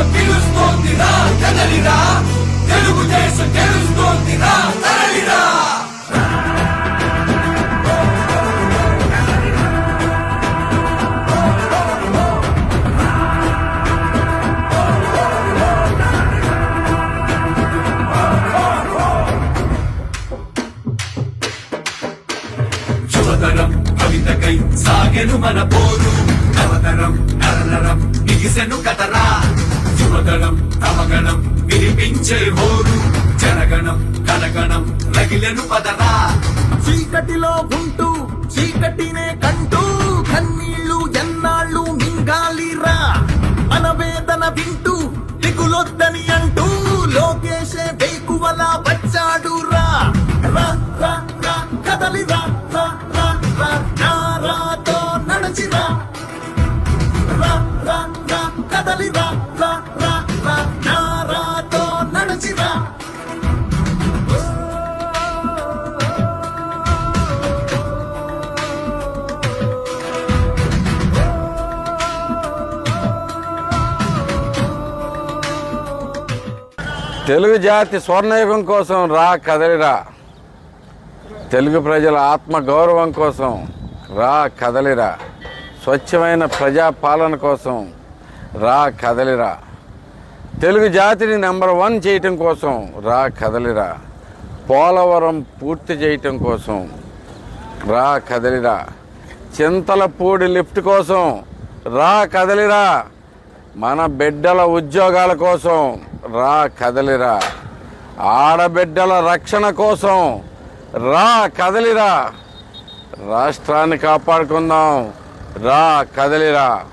దేశం పిలుస్తోందిరా కదలిరా. తెలుగు గెలుస్తోందిరా కవితకై సాగెను మన పోరు. నవతరం నరనరం నిగిసెను కథరా. వినిపించే హోరు జనగణం కనగణం రగిలను పదరా. చీకటిలో ఉంటూ చీకటినే కంటూ కన్నీళ్ళు ఎన్నాళ్ళు మింగాలిరా. మన వేదన వింటూ దిగులొద్దని అంటూ లోకేశే వేకువలా వచ్చాడు రా కదలి రా రా రా రా రా నడచిరా రా. తెలుగు జాతి స్వర్ణయుగం కోసం రా కదలిరా. తెలుగు ప్రజల ఆత్మ గౌరవం కోసం రా కదలిరా. స్వచ్ఛమైన ప్రజా పాలన కోసం రా కదలిరా. తెలుగు జాతిని నెంబర్ వన్ చేయటం కోసం రా కదలిరా. పోలవరం పూర్తి చేయటం కోసం రా కదలిరా. చింతలపూడి లిఫ్ట్ కోసం రా కదలిరా. మన బిడ్డల ఉద్యోగాల కోసం రా కదలిరా. ఆడబిడ్డల రక్షణ కోసం రా కదలిరా. రాష్ట్రాన్ని కాపాడుకుందాం. రా కదలిరా.